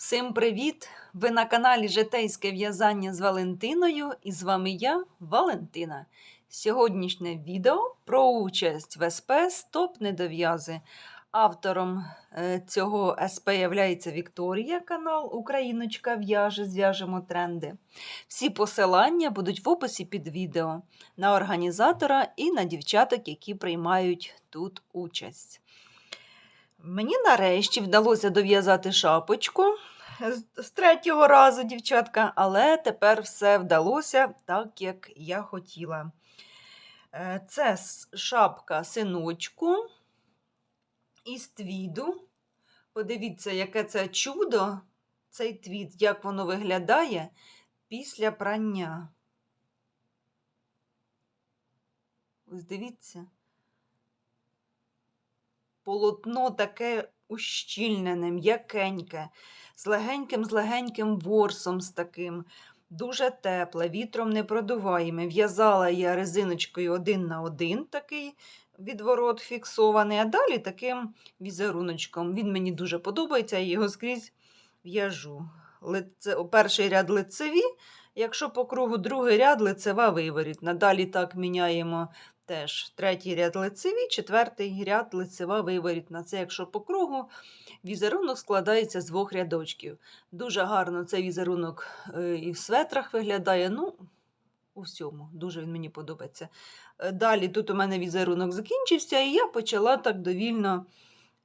Всім привіт! Ви на каналі Житейське в'язання з Валентиною і з вами я, Валентина. Сьогоднішнє відео про участь в СП Стоп недов'язи. Автором е, цього СП є Вікторія, канал Україночка в'яже, зв'яжемо тренди. Всі посилання будуть в описі під відео на організатора і на дівчаток, які приймають тут участь. Мені нарешті вдалося дов'язати шапочку з- третього разу, дівчатка, але тепер все вдалося так, як я хотіла. Е, Це шапка синочку із твіду. Подивіться, яке це чудо, цей твід, як воно виглядає після прання. Ось дивіться. Полотно таке ущільнене, м'якеньке, з легеньким, з легеньким ворсом з таким. Дуже тепле, вітром не продуваємо. В'язала я резиночкою один на один такий відворот фіксований, а далі таким візеруночком. Він мені дуже подобається, я його скрізь в'яжу. Лице, перший ряд лицеві, якщо по кругу другий ряд лицева виворітна. Далі так міняємо теж третій ряд лицеві, четвертий ряд лицева виворітна. Це якщо по кругу візерунок складається з двох рядочків. Дуже гарно цей візерунок е, і в светрах виглядає. Ну, у всьому. Дуже він мені подобається. Е, Далі тут у мене візерунок закінчився, і я почала так довільно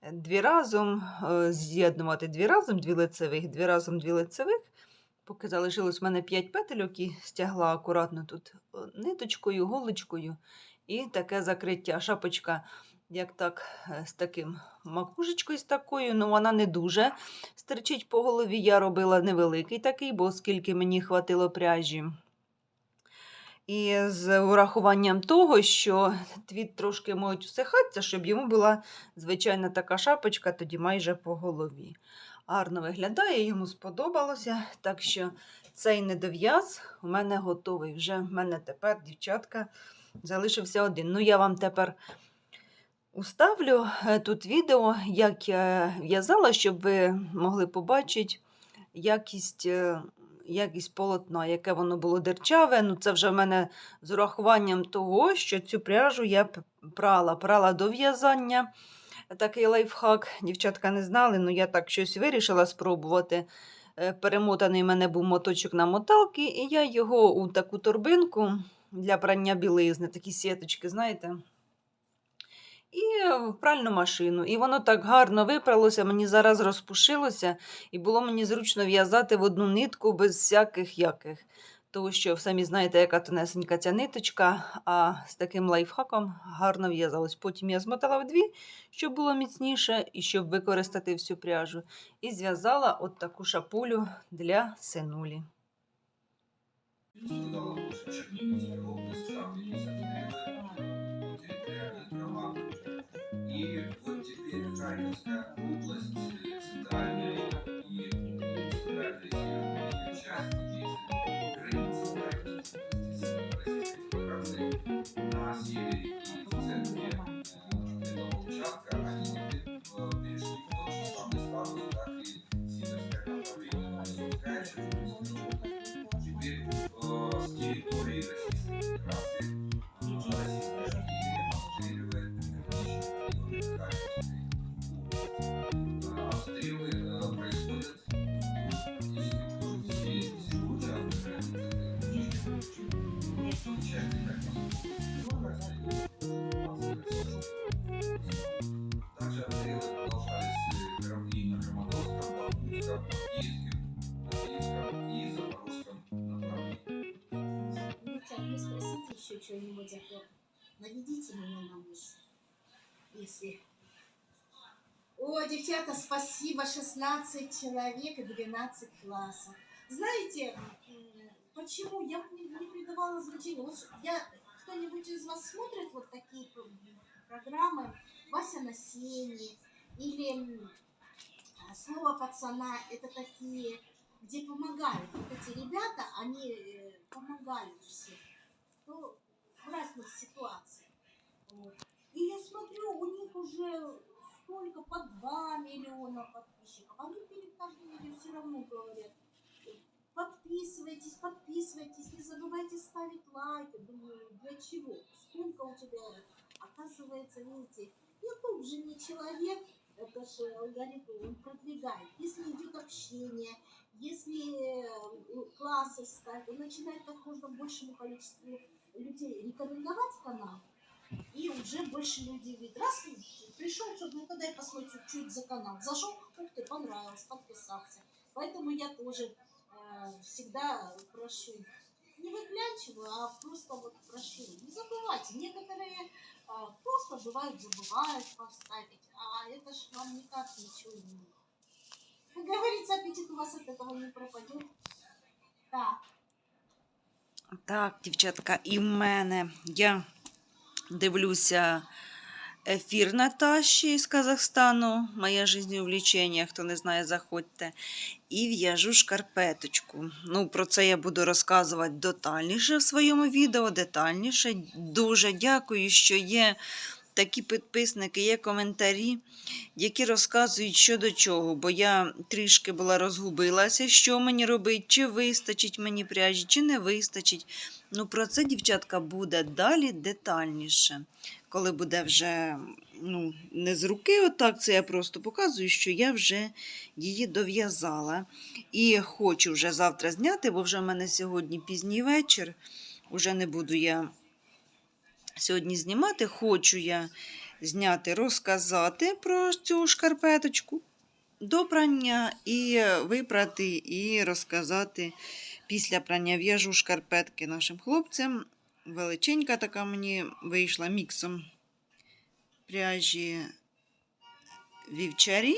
е, дві разом з'єднувати дві разом, дві лицевих, дві разом, дві лицевих. Поки залишилось в мене 5 петельок і стягла акуратно тут ниточкою, голочкою. І таке закриття. Шапочка, як так, е, з таким макушечкою з такою, ну вона не дуже стерчить по голові. Я робила невеликий такий, бо оскільки мені хватило пряжі. І з урахуванням того, що твіт трошки можуть всихатися, щоб йому була звичайна така шапочка, тоді майже по голові. Гарно виглядає, йому сподобалося. Так що цей недов'яз у мене готовий. Вже в мене тепер, дівчатка, залишився один. Ну, я вам тепер уставлю е, тут відео, як я в'язала, щоб ви могли побачити якість. е, Якість полотна, яке воно було дерчаве. Ну, це вже в мене з урахуванням того, що цю пряжу я прала, прала до в'язання. Такий лайфхак. Дівчатка не знали, але я так щось вирішила спробувати. Е, Перемотаний в мене був моточок на моталки, і я його у таку торбинку для прання білизни, такі сіточки, знаєте. І в пральну машину. І воно так гарно випралося, мені зараз розпушилося, і було мені зручно в'язати в одну нитку без всяких яких. Тому що самі знаєте, яка тонесенька ця ниточка, а з таким лайфхаком гарно в'язалось. Потім я змотала в дві, щоб було міцніше, і щоб використати всю пряжу. І зв'язала от таку шапулю для синулі. Сказала лучше Черниговская область, там инициативы, территориальные права. И вот теперь Харьковская область, э, центральная и центральная северная ее часть, здесь граница Харьковской области с Российской Федерацией. На севере то наведите меня на мысль. Если... О, девчата, спасибо, 16 человек и 12 классов. Знаете, почему я не, не придавала значения? Вот я, кто-нибудь из вас смотрит вот такие про- программы «Вася на сене» или «Слово пацана» — это такие где помогают. Вот эти ребята, они э, помогают всем. Ну, разных ситуациях. Вот. И я смотрю, у них уже сколько, по 2 миллиона подписчиков. Они перед каждым видео все равно говорят, подписывайтесь, подписывайтесь, не забывайте ставить лайки. Думаю, для чего? Сколько у тебя, оказывается, видите, YouTube же не человек, это же алгоритм, он продвигает. Если идет общение, если э, классы ставят, он начинает как можно большему количеству людей рекомендовать канал, и уже больше людей видят. Раз пришел, чтобы ну тогда я посмотрю, это за канал. Зашел, ух ты, понравился, подписался. Поэтому я тоже э, всегда прошу, не выклянчиваю, а просто вот прошу. Не забывайте, некоторые э, просто бывают забывают поставить, а это ж вам никак ничего не... Как говорится, аппетит у вас от этого не пропадет. Так, Так, дівчатка, і в мене я дивлюся ефір Наташі з Казахстану. Моє життєве увлічення, хто не знає, заходьте. І в'яжу шкарпеточку. Ну, про це я буду розказувати детальніше в своєму відео, детальніше. Дуже дякую, що є такі підписники, є коментарі, які розказують що до чого, бо я трішки була розгубилася, що мені робити, чи вистачить мені пряжі, чи не вистачить. Ну, про це, дівчатка, буде далі детальніше. Коли буде вже ну, не з руки, отак, це я просто показую, що я вже її дов'язала. І хочу вже завтра зняти, бо вже в мене сьогодні пізній вечір. Уже не буду я сьогодні знімати. Хочу я зняти, розказати про цю шкарпеточку до прання і випрати, і розказати після прання. В'яжу шкарпетки нашим хлопцям. Величенька така мені вийшла міксом пряжі вівчарі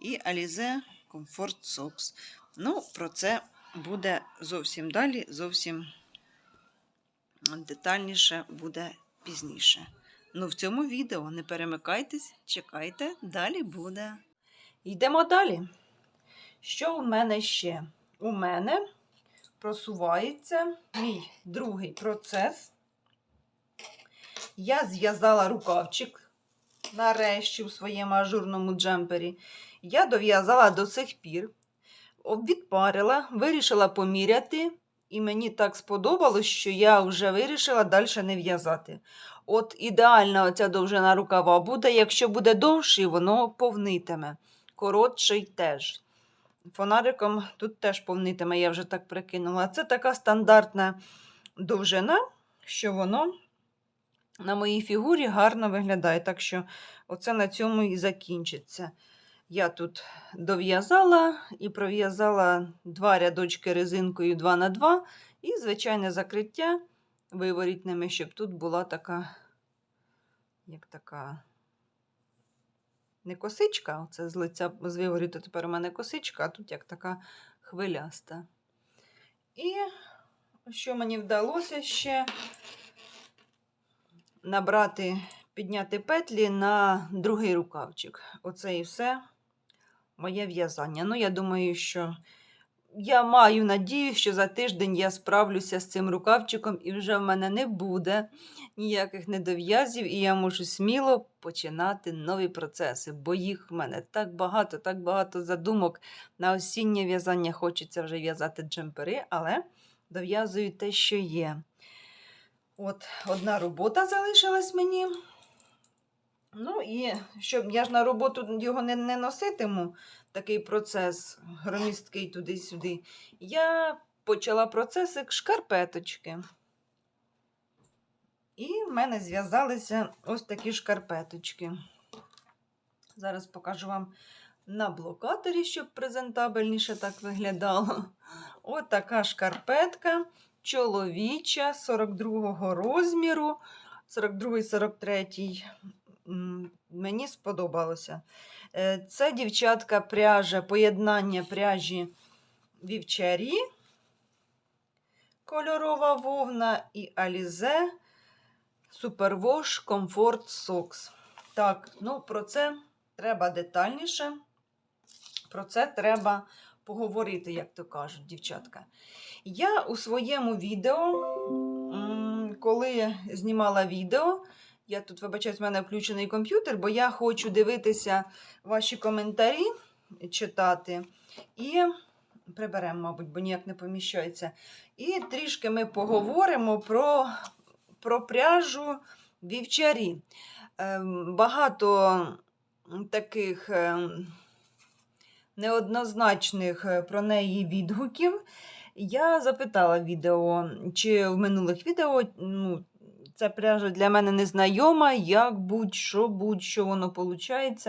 і Alize Comfort Socks. Ну, про це буде зовсім далі, зовсім детальніше буде пізніше. Ну, в цьому відео не перемикайтесь, чекайте, далі буде. Йдемо далі. Що у мене ще? У мене просувається мій другий процес. Я зв'язала рукавчик нарешті у своєму ажурному джемпері. Я дов'язала до сих пір, відпарила, вирішила поміряти, і мені так сподобалось, що я вже вирішила далі не в'язати. От ідеальна оця довжина рукава буде, якщо буде довший, воно повнитиме. Коротший теж. Фонариком тут теж повнитиме, я вже так прикинула. Це така стандартна довжина, що воно на моїй фігурі гарно виглядає. Так що оце на цьому і закінчиться. Я тут дов'язала і пров'язала два рядочки резинкою 2 на 2 і звичайне закриття виворітними, щоб тут була така, як така не косичка, оце з лиця з виворіту тепер у мене косичка, а тут як така хвиляста. І що мені вдалося ще набрати, підняти петлі на другий рукавчик. Оце і все моє в'язання. Ну, я думаю, що я маю надію, що за тиждень я справлюся з цим рукавчиком, і вже в мене не буде ніяких недов'язів, і я можу сміло починати нові процеси, бо їх в мене так багато, так багато задумок. На осіннє в'язання хочеться вже в'язати джемпери, але дов'язую те, що є. От одна робота залишилась мені. Ну і щоб я ж на роботу його не, не носитиму, такий процес громісткий туди-сюди. Я почала процесик шкарпеточки. І в мене зв'язалися ось такі шкарпеточки. Зараз покажу вам на блокаторі, щоб презентабельніше так виглядало. Ось така шкарпетка чоловіча 42-го розміру, 42-43. Мені сподобалося. Е, Це дівчатка пряжа, поєднання пряжі вівчарі, кольорова вовна і Alize Superwash Comfort Socks. Так, ну про це треба детальніше. Про це треба поговорити, як то кажуть, дівчатка. Я у своєму відео, коли знімала відео, я тут, вибачаюсь, в мене включений комп'ютер, бо я хочу дивитися ваші коментарі, читати. І приберемо, мабуть, бо ніяк не поміщається. І трішки ми поговоримо про, про пряжу вівчарі. Ем, Багато таких ем, неоднозначних е, про неї відгуків. Я запитала відео, чи в минулих відео ну, ця пряжа для мене незнайома, як будь-що, будь-що воно виходить,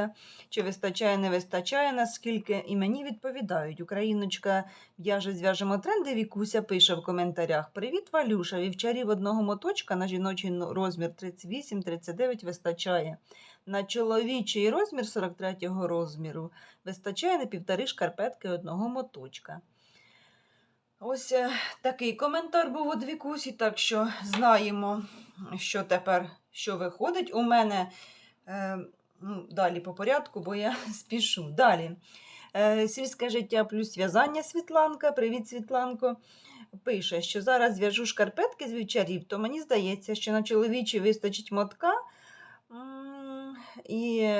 чи вистачає, не вистачає, наскільки. І мені відповідають. Україночка в'яже зв'яжемо тренди. Вікуся пише в коментарях: Привіт, Валюша! Вівчарів одного моточка на жіночий розмір 38-39 вистачає. На чоловічий розмір 43-го розміру вистачає на півтори шкарпетки одного моточка. Ось е, такий коментар був від Вікусі, так що знаємо, що тепер що виходить. У мене е, ну, далі по порядку, бо я спішу. Далі. Е, сільське життя плюс в'язання Світланка. Привіт, Світланко. Пише, що зараз в'яжу шкарпетки з вівчарів, то мені здається, що на чоловічі вистачить мотка. І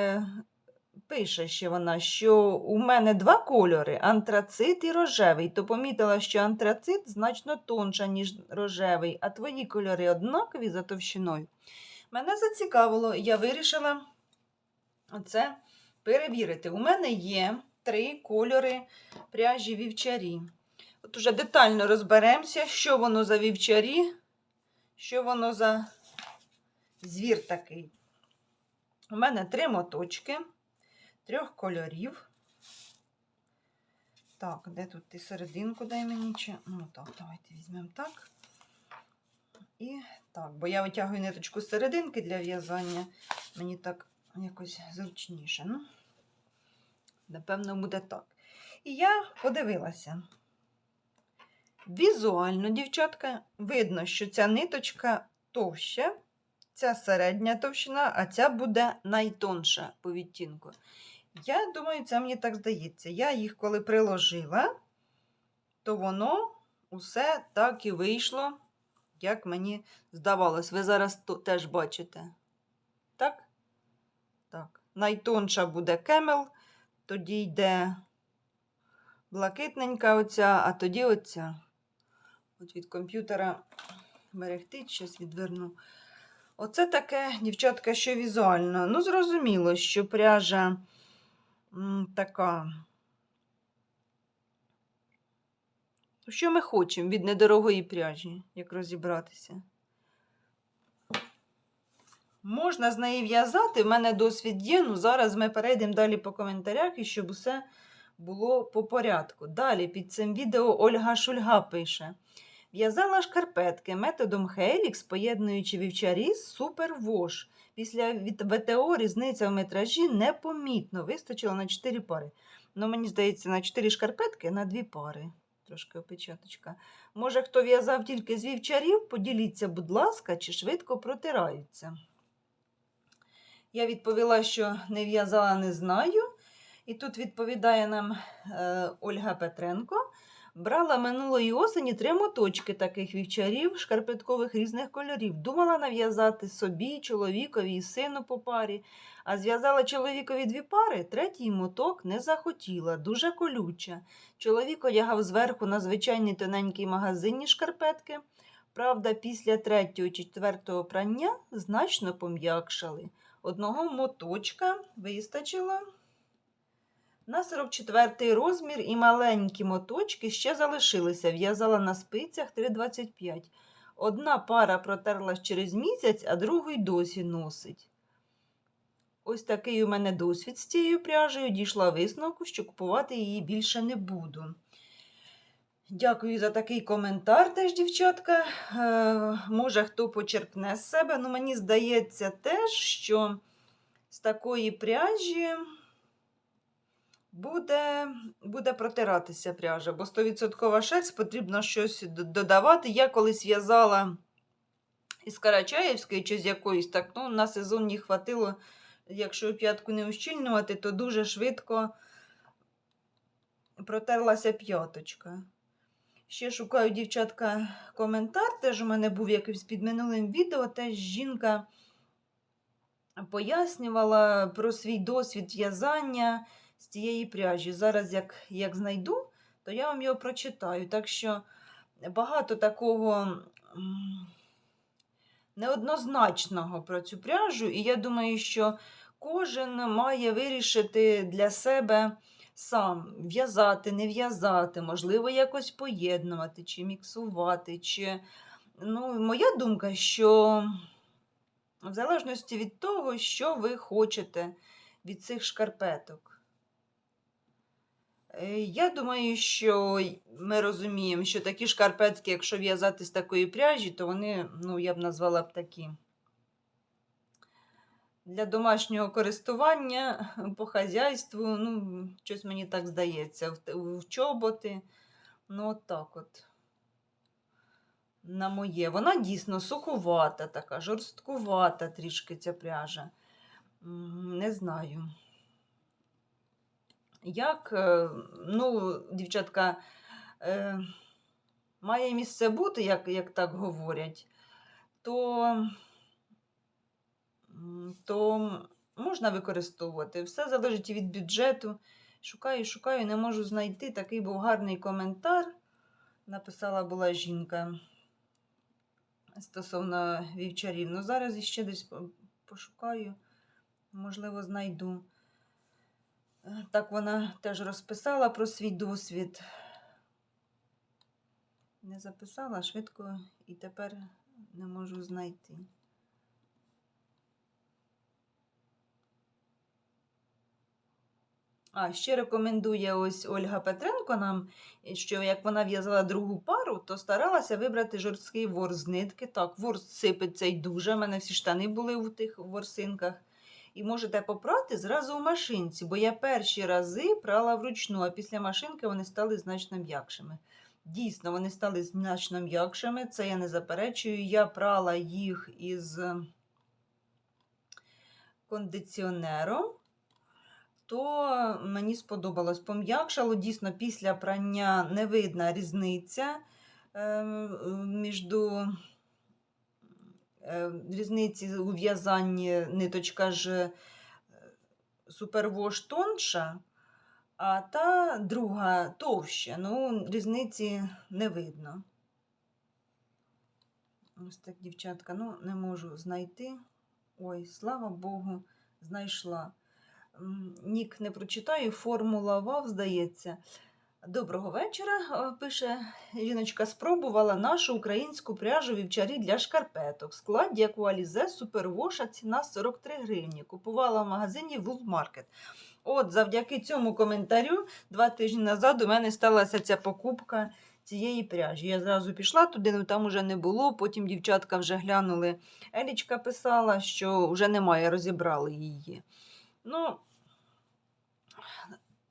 пише ще вона, що у мене два кольори антрацит і рожевий. То помітила, що антрацит значно тонша, ніж рожевий, а твої кольори однакові за товщиною. Мене зацікавило, я вирішила це перевірити. У мене є три кольори пряжі вівчарі. От уже детально розберемося, що воно за вівчарі, що воно за звір такий. У мене три моточки трьох кольорів. Так, де тут ти серединку дай мені? Чи... Ну так, давайте візьмемо так. І так, бо я витягую ниточку з серединки для в'язання. Мені так якось зручніше. Ну, напевно, буде так. І я подивилася. Візуально, дівчатка, видно, що ця ниточка товща, ця середня товщина, а ця буде найтонша по відтінку. Я думаю, це мені так здається. Я їх коли приложила, то воно усе так і вийшло, як мені здавалось. Ви зараз теж бачите. Так? Так. Найтонша буде кемел, тоді йде блакитненька оця, а тоді оця. От від комп'ютера мерехтить, щось відверну. Оце таке, дівчатка, що візуально. Ну, зрозуміло, що пряжа така. Що ми хочемо від недорогої пряжі, як розібратися? Можна з неї в'язати, в мене досвід є. Ну, зараз ми перейдемо далі по коментарях, і щоб усе було по порядку. Далі під цим відео Ольга Шульга пише. В'язала шкарпетки методом Helix, поєднуючи вівчарі з супервош. Після ВТО різниця в метражі непомітно. Вистачило на 4 пари. Ну, мені здається, на 4 шкарпетки на 2 пари. Трошки опечаточка. Може, хто в'язав тільки з вівчарів, поділіться, будь ласка, чи швидко протираються. Я відповіла, що не в'язала, не знаю. І тут відповідає нам е, Ольга Петренко. Брала минулої осені три моточки таких вівчарів, шкарпеткових різних кольорів. Думала нав'язати собі, чоловікові і сину по парі, а зв'язала чоловікові дві пари, третій моток не захотіла, дуже колюча. Чоловік одягав зверху на звичайні тоненькі магазинні шкарпетки. Правда, після третього чи четвертого прання значно пом'якшали. Одного моточка вистачило. На 44 розмір і маленькі моточки ще залишилися. В'язала на спицях 3,25. Одна пара протерлась через місяць, а другу досі носить. Ось такий у мене досвід з цією пряжею. Дійшла висновку, що купувати її більше не буду. Дякую за такий коментар теж, дівчатка. Е, може, хто почерпне з себе. Ну, мені здається теж, що з такої пряжі буде, буде протиратися пряжа, бо 100% шерсть потрібно щось додавати. Я колись в'язала із Карачаєвської чи з якоїсь, так ну, на сезон не хватило. Якщо п'ятку не ущільнювати, то дуже швидко протерлася п'яточка. Ще шукаю, дівчатка, коментар. Теж у мене був якийсь під минулим відео. Теж жінка пояснювала про свій досвід в'язання з тієї пряжі. Зараз, як, як знайду, то я вам його прочитаю. Так що багато такого неоднозначного про цю пряжу, і я думаю, що кожен має вирішити для себе сам в'язати, не в'язати, можливо, якось поєднувати, чи міксувати. чи... Ну, моя думка, що в залежності від того, що ви хочете від цих шкарпеток. Е, Я думаю, що ми розуміємо, що такі шкарпетки, якщо в'язати з такої пряжі, то вони, ну, я б назвала б такі. Для домашнього користування по хазяйству, ну, щось мені так здається, в, чоботи. Ну, от так от. На моє. Вона дійсно суховата, така, жорсткувата трішки ця пряжа. Не знаю. Як, е, ну, дівчатка, е, має місце бути, як, як так говорять, то, то можна використовувати. Все залежить від бюджету. Шукаю, шукаю, не можу знайти. Такий був гарний коментар. Написала була жінка стосовно вівчарів. Ну, зараз іще десь пошукаю, можливо, знайду. Так вона теж розписала про свій досвід. Не записала швидко і тепер не можу знайти. А, ще рекомендує ось Ольга Петренко нам, що як вона в'язала другу пару, то старалася вибрати жорсткий ворс з нитки. Так, ворс сипеться й дуже. У мене всі штани були в тих ворсинках. І можете попрати зразу у машинці, бо я перші рази прала вручну, а після машинки вони стали значно м'якшими. Дійсно, вони стали значно м'якшими, це я не заперечую. Я прала їх із кондиціонером, то мені сподобалось. Пом'якшало дійсно після прання не видна різниця е, між різниці у в'язанні ниточка ж е, супервош тонша, а та друга товща. Ну, різниці не видно. Ось так, дівчатка, ну, не можу знайти. Ой, слава Богу, знайшла. Нік не прочитаю, формула ВАВ, здається. Доброго вечора, е, пише жіночка. Спробувала нашу українську пряжу вівчарі для шкарпеток. В складі Акуалізе Супервоша ціна 43 гривні. Купувала в магазині Wool От, завдяки цьому коментарю, два тижні назад у мене сталася ця покупка цієї пряжі. Я зразу пішла туди, ну там уже не було. Потім дівчатка вже глянули. Елічка писала, що вже немає, розібрали її. Ну,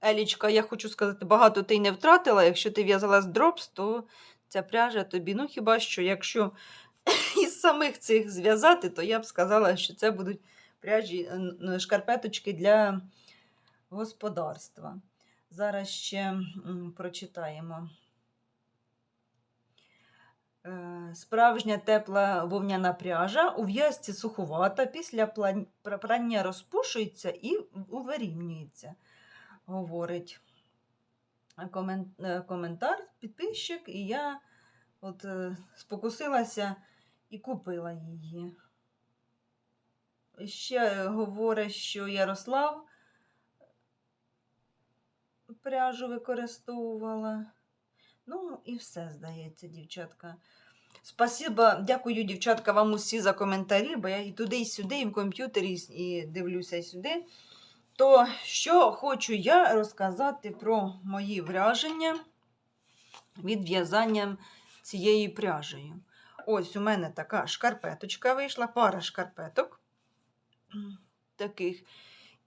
Елічка, я хочу сказати, багато ти й не втратила. Якщо ти в'язала з дропс, то ця пряжа тобі. Ну, хіба що, якщо із самих цих зв'язати, то я б сказала, що це будуть пряжі, шкарпеточки для господарства. Зараз ще прочитаємо. Е, Справжня тепла вовняна пряжа у в'язці суховата, після прання розпушується і увирівнюється, говорить е, коментар, підписчик, і я от е, спокусилася і купила її. Ще говорить, що Ярослав пряжу використовувала. Ну, і все, здається, дівчатка. Спасибо, дякую, дівчатка, вам усі за коментарі, бо я і туди, і сюди, і в комп'ютері, і дивлюся сюди. То що хочу я розказати про мої враження від в'язання цією пряжею. Ось у мене така шкарпеточка вийшла, пара шкарпеток таких.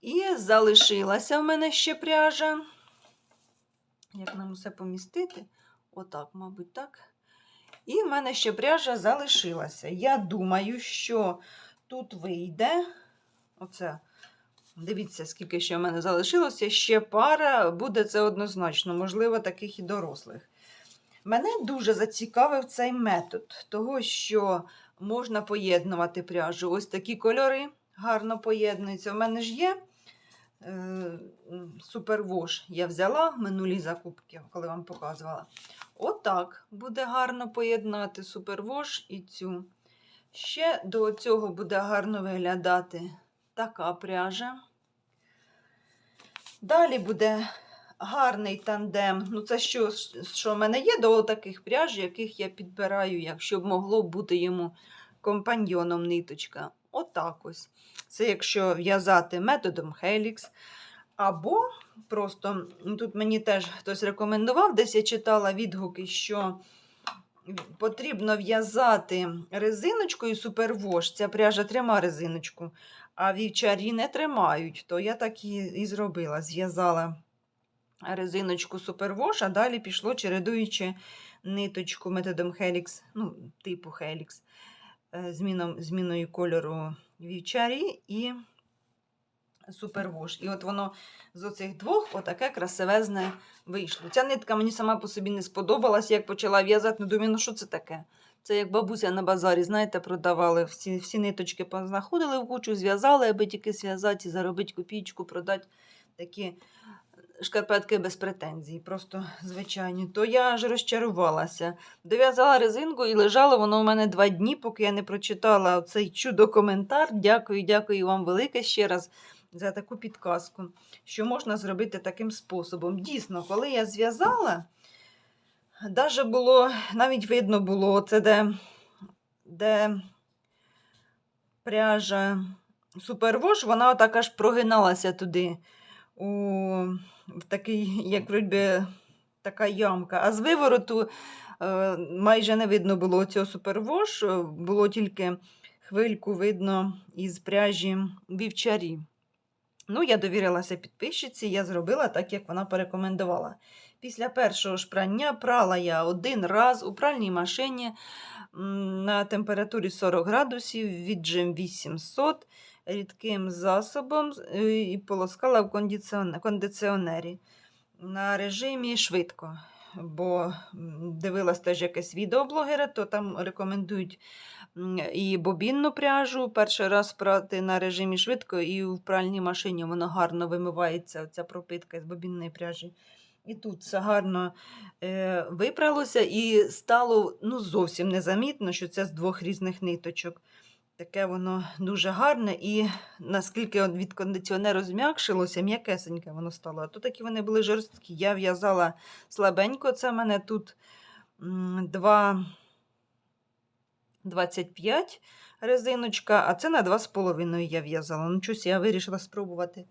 І залишилася в мене ще пряжа. Як нам усе помістити? Отак, мабуть, так. І в мене ще пряжа залишилася. Я думаю, що тут вийде. Оце. Дивіться, скільки ще в мене залишилося. Ще пара, буде це однозначно, можливо, таких і дорослих. Мене дуже зацікавив цей метод, того, що можна поєднувати пряжу. Ось такі кольори гарно поєднуються. У мене ж є е, супервош я взяла минулі закупки, коли вам показувала. Отак буде гарно поєднати супервош і цю. Ще до цього буде гарно виглядати така пряжа. Далі буде гарний тандем. Ну, це що, що в мене є до таких пряж, яких я підбираю, якщо б могло бути йому компаньйоном ниточка. Отак ось. Це якщо в'язати методом Helix. Або просто ну, тут мені теж хтось рекомендував, десь я читала відгуки, що потрібно в'язати резиночкою супервош. Ця пряжа трима резиночку, а вівчарі не тримають. То я так і, і зробила. Зв'язала резиночку супервош, а далі пішло чередуючи ниточку методом Helix, ну, типу е, зміною кольору вівчарі і супервош. І от воно з оцих двох отаке красивезне вийшло. Ця нитка мені сама по собі не сподобалась, як почала в'язати, ну думаю, ну що це таке? Це як бабуся на базарі, знаєте, продавали. Всі, всі ниточки познаходили в кучу, зв'язали, аби тільки зв'язати і заробити копійку, продати такі шкарпетки без претензій, просто звичайні. То я аж розчарувалася. Дов'язала резинку і лежало воно у мене два дні, поки я не прочитала цей чудо-коментар. Дякую, дякую вам велике ще раз за таку підказку, що можна зробити таким способом. Дійсно, коли я зв'язала, даже було, навіть видно було, це де, де пряжа супервош, вона отак аж прогиналася туди. У, в такий, як вроді, така ямка. А з вивороту е, майже не видно було цього супервош, е, було тільки хвильку видно із пряжі вівчарі. Ну, я довірилася підписчиці, я зробила так, як вона порекомендувала. Після першого ж прання прала я один раз у пральній машині на температурі 40 градусів віджим 800 рідким засобом е, і полоскала в кондиціонері, кондиціонері на режимі швидко. Бо дивилась теж якесь відео блогера, то там рекомендують і бобінну пряжу перший раз прати на режимі швидко, і в пральній машині воно гарно вимивається, ця пропитка з бобінної пряжі. І тут все гарно е, випралося і стало ну, зовсім незамітно, що це з двох різних ниточок. Таке воно дуже гарне, і наскільки від кондиціонеру зм'якшилося, м'якесеньке воно стало. А то такі вони були жорсткі. Я в'язала слабенько, це в мене тут м, 2 25 резиночка, а це на 2,5 я в'язала. Ну, щось я вирішила спробувати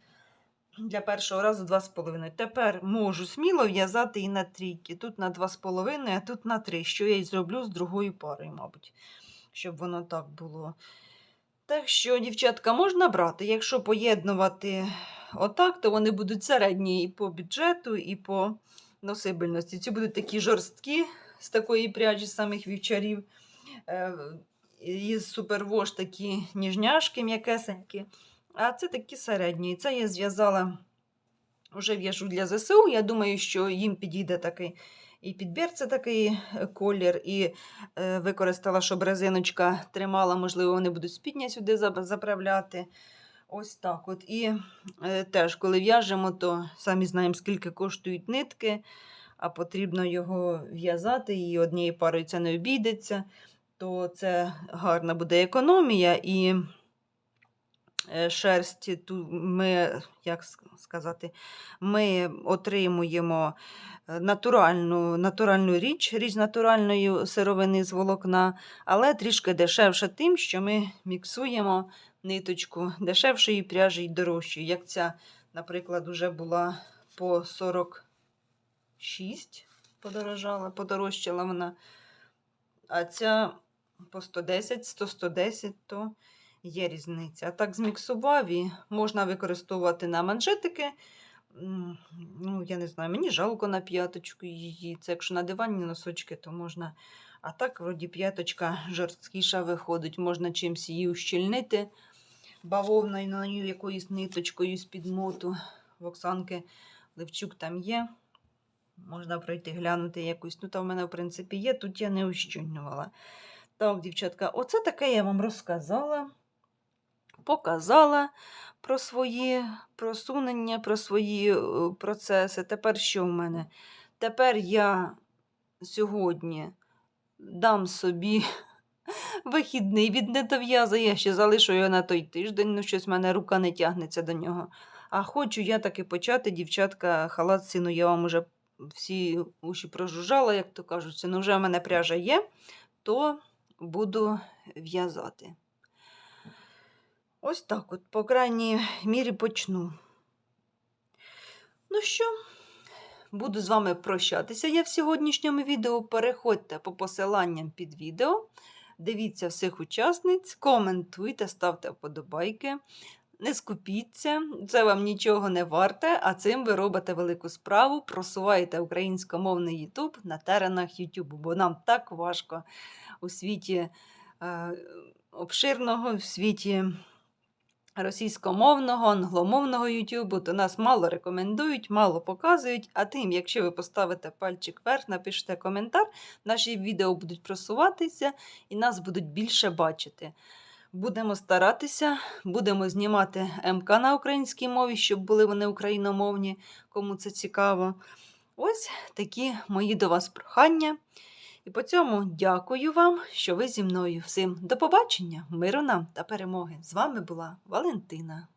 для першого разу 2,5. Тепер можу сміло в'язати і на трійки. Тут на 2,5, а тут на 3, що я й зроблю з другою парою, мабуть, щоб воно так було. Так що, дівчатка, можна брати. Якщо поєднувати отак, то вони будуть середні і по бюджету, і по носибельності. Ці будуть такі жорсткі з такої пряжі самих вівчарів. Е, Із супервош такі ніжняшки, м'якесенькі. А це такі середні. І це я зв'язала, вже в'яжу для ЗСУ. Я думаю, що їм підійде такий і підбір це такий е, колір, і е, використала, щоб резиночка тримала, можливо, вони будуть спідня сюди заправляти. Ось так от. І е, теж, коли в'яжемо, то самі знаємо, скільки коштують нитки, а потрібно його в'язати, і однією парою це не обійдеться, то це гарна буде економія. І е, шерсть ту ми, як сказати, ми отримуємо е, натуральну, натуральну річ, річ натуральної сировини з волокна, але трішки дешевше тим, що ми міксуємо ниточку дешевшої пряжі й дорожчої. Як ця, наприклад, вже була по 46 подорожала, подорожчала вона, а ця по 110, 100, 110, то є різниця. А так зміксував і можна використовувати на манжетики. Ну, я не знаю, мені жалко на п'яточку її. Це якщо на дивані носочки, то можна. А так, вроді, п'яточка жорсткіша виходить, можна чимось її ущільнити бавовною якоюсь ниточкою з-під моту. В Оксанки Левчук там є. Можна пройти глянути якусь. Ну, там в мене, в принципі, є, тут я не ущільнювала. Так, дівчатка, оце таке я вам розказала. Показала про свої просунення, про свої е, процеси. Тепер що в мене? Тепер я сьогодні дам собі вихідний від недов'яза. Я ще залишу його на той тиждень, ну щось в мене рука не тягнеться до нього. А хочу я таки почати, дівчатка, халат сину, я вам уже всі уші прожужжала, як то кажуть. Ну вже в мене пряжа є, то буду в'язати. Ось так от, по крайній мірі почну. Ну що, буду з вами прощатися я в сьогоднішньому відео. Переходьте по посиланням під відео. Дивіться всіх учасниць, коментуйте, ставте вподобайки. Не скупіться, це вам нічого не варте, а цим ви робите велику справу, просуваєте українськомовний YouTube на теренах YouTube, бо нам так важко у світі е, обширного, в світі російськомовного, англомовного Ютубу, то нас мало рекомендують, мало показують. А тим, якщо ви поставите пальчик вверх, напишете коментар, наші відео будуть просуватися і нас будуть більше бачити. Будемо старатися, будемо знімати МК на українській мові, щоб були вони україномовні, кому це цікаво. Ось такі мої до вас прохання. І по цьому дякую вам, що ви зі мною. Всім до побачення, миру нам та перемоги. З вами була Валентина.